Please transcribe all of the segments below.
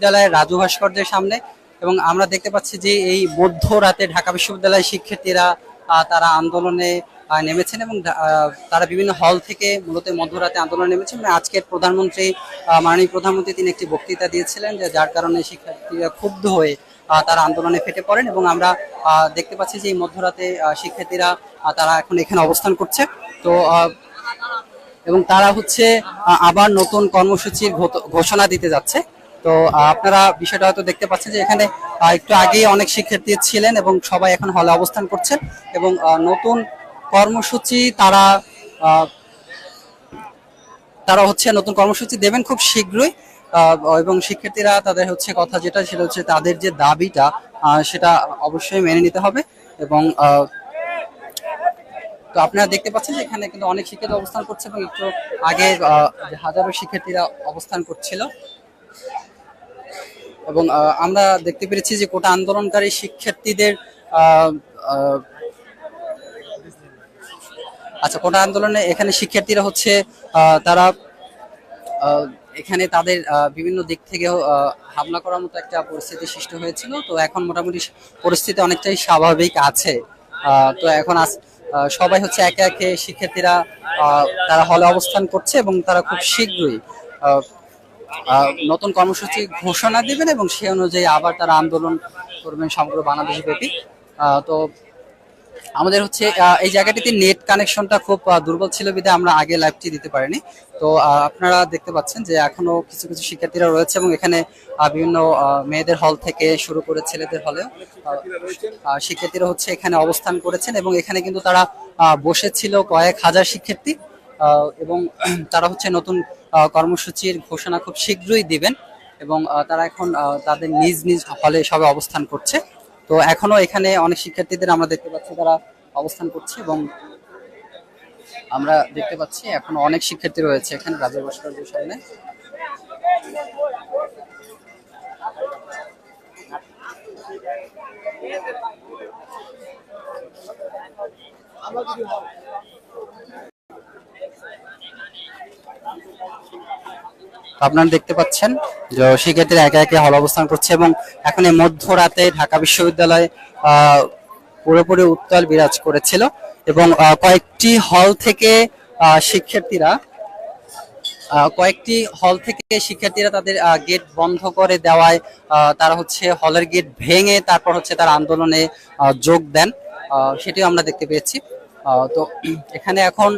বিশ্ববিদ্যালয়ের রাজু ভাস্কর্যের সামনে এবং আমরা দেখতে পাচ্ছি যে এই মধ্যরাতে ঢাকা বিশ্ববিদ্যালয়ের শিক্ষার্থীরা তারা আন্দোলনে নেমেছেন এবং তারা বিভিন্ন হল থেকে মূলত মধ্যরাতে আন্দোলনে নেমেছেন। এবং আজকের প্রধানমন্ত্রী মাননীয় প্রধানমন্ত্রী তিনি একটি বক্তৃতা দিয়েছিলেন যার কারণে শিক্ষার্থীরা ক্ষুব্ধ হয়ে তারা আন্দোলনে ফেটে পড়েন এবং আমরা দেখতে পাচ্ছি যে এই মধ্যরাতে শিক্ষার্থীরা তারা এখন এখানে অবস্থান করছে। তো এবং তারা হচ্ছে আবার নতুন কর্মসূচির ঘোষণা দিতে যাচ্ছে। তো আপনারা বিষয়টা হয়তো দেখতে পাচ্ছেন যে এখানে একটু আগেই অনেক শিক্ষার্থী ছিলেন এবং সবাই এখন হলে অবস্থান করছেন এবং নতুন কর্মসূচি তারা তারা হচ্ছে নতুন কর্মসূচি দেবেন খুব শীঘ্রই এবং শিক্ষার্থীরা তাদের হচ্ছে কথা যেটা, সেটা হচ্ছে তাদের যে দাবিটা সেটা অবশ্যই মেনে নিতে হবে এবং তো আপনারা দেখতে পাচ্ছেন যে এখানে কিন্তু অনেক শিক্ষার্থী অবস্থান করছে এবং একটু আগে হাজারো শিক্ষার্থীরা অবস্থান করছিল। এবং আমরা দেখতে পেরেছি যে কোটা আন্দোলনকারী শিক্ষার্থীদের আচ্ছা কোটা আন্দোলনে এখানে শিক্ষার্থীরা হচ্ছে তারা এখানে তাদের বিভিন্ন দিক থেকে হামলা করার মতো একটা পরিস্থিতি সৃষ্টি হয়েছিল। তো এখন মোটামুটি পরিস্থিতি অনেকটাই স্বাভাবিক আছে। তো এখন সবাই হচ্ছে একে একে শিক্ষার্থীরা তারা হলে অবস্থান করছে এবং তারা খুব শীঘ্রই নতুন কর্মসূচি ঘোষণা দিবেন এবং সে অনুযায়ী আবার তারা আন্দোলন করবেন সমগ্র বাংলাদেশ ব্যাপী। তো আমাদের হচ্ছে এই জায়গাটিতে নেট কানেকশনটা খুব দুর্বল ছিল বিধে আমরা আগে লাইভটি দিতে পারিনি। তো আপনারা দেখতে পাচ্ছেন যে এখনও কিছু কিছু শিক্ষার্থীরা রয়েছে এবং এখানে বিভিন্ন মেয়েদের হল থেকে শুরু করে ছেলেদের হলেও শিক্ষার্থীরা হচ্ছে এখানে অবস্থান করেছেন এবং এখানে কিন্তু তারা বসেছিল কয়েক হাজার শিক্ষার্থী এবং তারা হচ্ছে নতুন কর্মসূচির ঘোষণা খুব শীঘ্রই দিবেন এবং তারা এখন তাদের নিজ নিজ হলে সবে অবস্থান করছে। তো এখনও এখানে অনেক শিক্ষার্থীদের আমরা দেখতে পাচ্ছি তারা অবস্থান করছে এবং আমরা দেখতে পাচ্ছি এখন অনেক শিক্ষার্থী রয়েছে এখানে রাজা ভাস্কর্যের সামনে। আপনারা দেখতে পাচ্ছেন যে শিক্ষার্থীরা একে একে হল অবস্থান করছে এবং এখন এই মধ্যরাতে ঢাকা বিশ্ববিদ্যালয়ে পুরোপুরি উত্তাল বিরাজ করেছিল এবং কয়েকটি হল থেকে শিক্ষার্থীরা কয়েকটি হল থেকে শিক্ষার্থীরা তাদের গেট বন্ধ করে দেওয়ায় তারা হচ্ছে হলের গেট ভেঙে তারপর হচ্ছে তারা আন্দোলনে যোগ দেন। সেটিও আমরা দেখতে পেয়েছি। তো এখানে এখন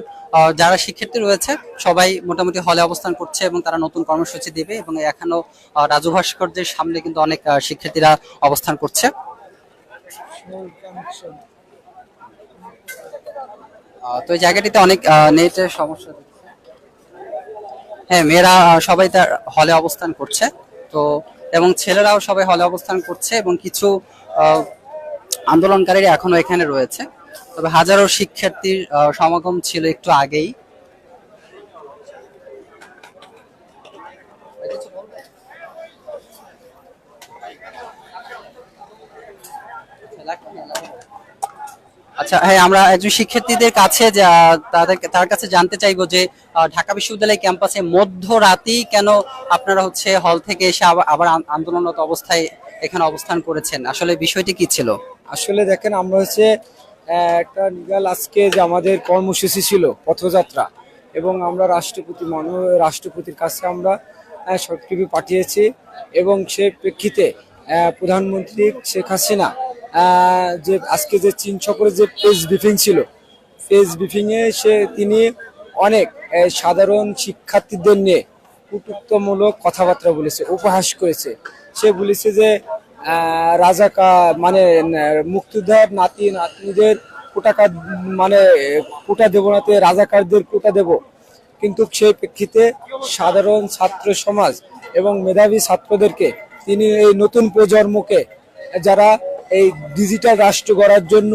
যারা শিক্ষার্থী রয়েছে, সবাই মোটামুটি হলে অবস্থান করছে এবং তারা নতুন কর্মসূচি দেবে এবং এখনও রাজু ভাস্কর্যের সামনে কিন্তু অনেক শিক্ষার্থীরা অবস্থান করছে। তো এই জায়গাটিতে অনেক নেটের সমস্যা হ্যাঁ মেয়েরা সবাই তার হলে অবস্থান করছে। তো, এবং ছেলেরাও সবাই হলে অবস্থান করছে এবং কিছু আন্দোলনকারীরা এখনও এখানে রয়েছে। তবে হাজারো শিক্ষার্থীর সমাগম ছিল একটু আগেই। আচ্ছা হ্যাঁ আমরা একজন শিক্ষার্থীদের কাছে তাদের, তার কাছে জানতে চাইব যে ঢাকা বিশ্ববিদ্যালয় ক্যাম্পাসে মধ্যরাতেই কেন আপনারা হচ্ছে হল থেকে এসে আবার আবার আন- আন্দোলনরত অবস্থায় এখানে অবস্থান করেছেন? আসলে বিষয়টি কি ছিল? আসলে দেখেন, আমরা হচ্ছে একটা নিগাল আজকে যে আমাদের কর্মসূচি ছিল, পথযাত্রা, এবং আমরা রাষ্ট্রপতি মান, রাষ্ট্রপতির কাছে আমরা সবটিভি পাঠিয়েছি এবং সে প্রেক্ষিতে প্রধানমন্ত্রী শেখ হাসিনা যে আজকে যে চীন সফরের যে প্রেস ব্রিফিং ছিল প্রেস ব্রিফিংয়ে সে তিনি অনেক সাধারণ শিক্ষার্থীদের নিয়ে কটুক্তমূলক কথাবার্তা বলেছে, উপহাস করেছে। সে বলেছে যে রাজাকা মানে আহ, মুক্তিযোদ্ধার নাতি নাতনিদের কোটাকা মানে কোটা দেবো নাতে রাজাকারদের কোটা দেব। কিন্তু সেই প্রেক্ষিতে সাধারণ ছাত্র সমাজ এবং মেধাবী ছাত্রদেরকে তিনি এই নতুন প্রজন্মকে যারা এই ডিজিটাল রাষ্ট্র গড়ার জন্য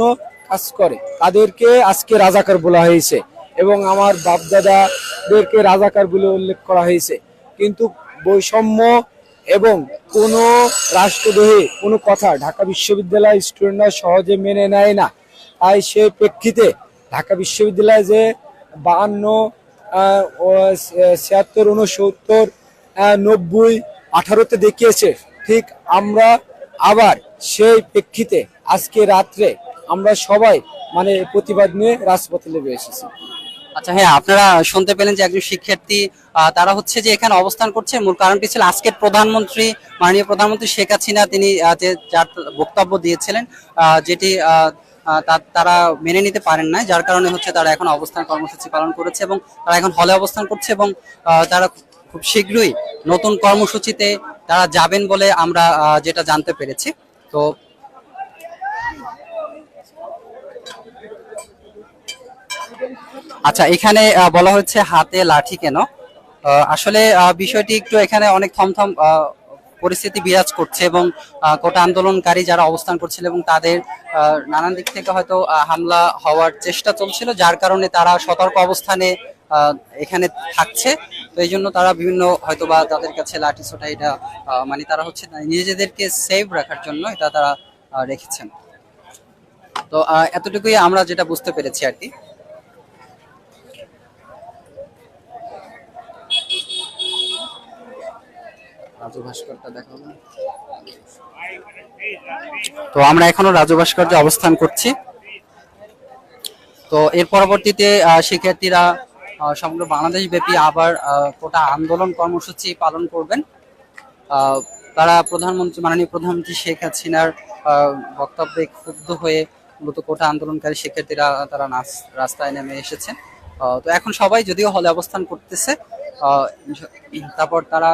কাজ করে তাদেরকে আজকে রাজাকার বলা হয়েছে এবং আমার বাপদাদাদেরকে রাজাকার বলে উল্লেখ করা হয়েছে। কিন্তু বৈষম্য এবং কোনো রাষ্ট্রদ্রোহী, কোনো কথা ঢাকা বিশ্ববিদ্যালয় স্টুডেন্টরা সহজে মেনে নেয় না। তাই সে প্রেক্ষিতে ঢাকা বিশ্ববিদ্যালয়ে যে বাহান্ন ছিয়াত্তর উনসত্তর নব্বই, আঠারোতে দেখিয়েছে, ঠিক আমরা আবার সেই প্রেক্ষিতে আজকে রাত্রে আমরা সবাই মানে প্রতিবাদ নিয়ে রাজপথে নেমে এসেছি। আচ্ছা হ্যাঁ আপনারা শুনতে পেলেন যে একজন শিক্ষার্থী তারা হচ্ছে যে এখানে অবস্থান করছে। মূল কারণটি ছিল আজকের প্রধানমন্ত্রী, মাননীয় প্রধানমন্ত্রী শেখ হাসিনা, তিনি যার বক্তব্য দিয়েছিলেন যেটি তারা মেনে নিতে পারেন না যার কারণে হচ্ছে তারা এখন অবস্থান কর্মসূচি পালন করেছে এবং তারা এখন হলে অবস্থান করছে এবং তারা খুব শীঘ্রই নতুন কর্মসূচিতে তারা যাবেন বলে আমরা যেটা জানতে পেরেছি। তো আচ্ছা এখানে বলা হচ্ছে হাতে লাঠি কেন? আসলে বিষয়টি একটু এখানে অনেক থমথম পরিস্থিতি বিরাজ করছে এবং কোটা আন্দোলনকারী যারা অবস্থান করছিল এবং তাদের নানান দিক থেকে হয়তো হামলা হওয়ার চেষ্টা চলছিল, যার কারণে তারা সতর্ক অবস্থানে এখানে থাকছে। তো এই জন্য তারা বিভিন্ন হয়তো বা তাদের কাছে লাঠি ছোটা এটা মানে তারা হচ্ছে নিজেদেরকে সেভ রাখার জন্য এটা তারা রেখেছেন। তো এতটুকুই আমরা যেটা বুঝতে পেরেছি আর কি। রাজু ভাস্করটা দেখাবো তো আমরা এখনও রাজু ভাস্কর্যে অবস্থান করছি। তো এর পরবর্তীতে শিক্ষার্থীরা সমগ্র বাংলাদেশ ব্যাপী আবার কোটা আন্দোলন কর্মসূচি পালন করবেন। তারা প্রধানমন্ত্রী, মাননীয় প্রধানমন্ত্রী শেখ হাসিনার বক্তব্যে ক্ষুব্ধ হয়ে মূলত কোটা আন্দোলনকারী শিক্ষার্থীরা তারা নাস- রাস্তায় নেমে এসেছেন। তো এখন সবাই যদিও হলে অবস্থান করতেছে তারপর তারা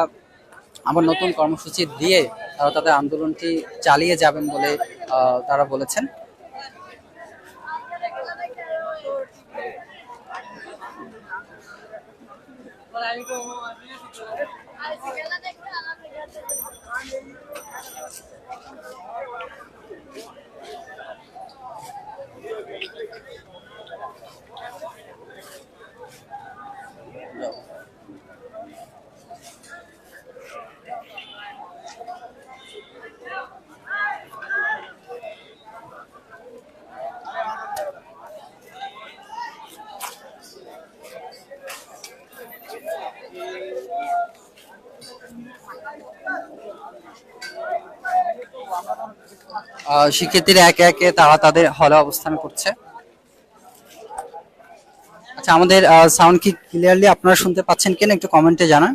আবার নতুন কর্মসূচি দিয়ে তারা তাদের আন্দোলনটি চালিয়ে যাবেন বলে তারা বলেছেন। আহ, শিক্ষার্থীরা একে একে তারা তাদের হলে অবস্থান করছে। আচ্ছা আমাদের সাউন্ড কি ক্লিয়ারলি আপনারা শুনতে পাচ্ছেন কিনা একটু কমেন্টে জানান।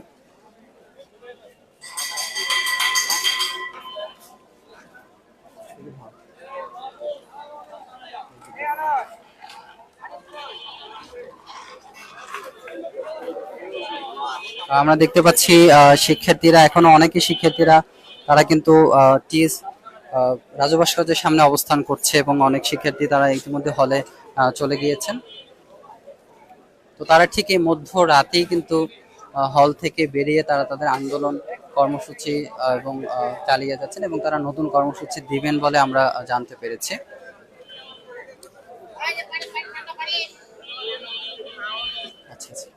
আমরা দেখতে পাচ্ছি শিক্ষার্থীরা, এখনও অনেকে শিক্ষার্থীরা, তারা কিন্তু টিএস রাজু ভাস্কর্যের সামনে অবস্থান করছে এবং অনেক শিক্ষার্থী তারা ইতিমধ্যে হলে চলে গিয়েছেন। তো তারা ঠিক এই মধ্য রাতেই কিন্তু হল থেকে বেরিয়ে তারা তাদের আন্দোলন কর্মসূচি এবং চালিয়ে যাচ্ছেন এবং তারা নতুন কর্মসূচি দিবেন বলে আমরা জানতে পেরেছি। আচ্ছা আচ্ছা।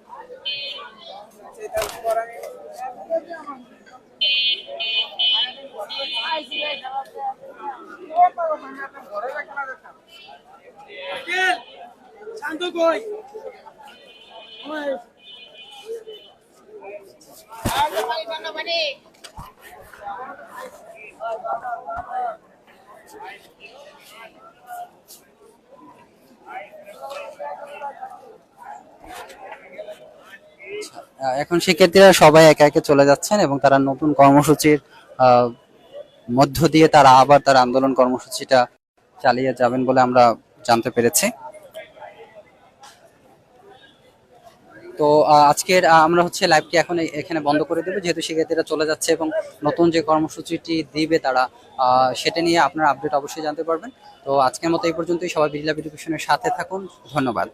এখন শিক্ষার্থীরা সবাই একে একে চলে যাচ্ছেন এবং তারা নতুন কর্মসূচির মধ্য দিয়ে তারা আবার তার আন্দোলন কর্মসূচিটা চালিয়ে যাবেন বলে আমরা জানতে পেরেছি। তো আজকের আমরা হচ্ছে লাইভটি এখন এখানে বন্ধ করে দেবো। যেহেতু শিক্ষার্থীরা চলে যাচ্ছে এবং নতুন যে কর্মসূচিটি দিবে তারা সেটা নিয়ে আপনারা আপডেট অবশ্যই জানতে পারবেন। তো আজকের মতো এই পর্যন্তই। সবাই বিড়লা এডুকেশনের সাথে থাকুন। ধন্যবাদ।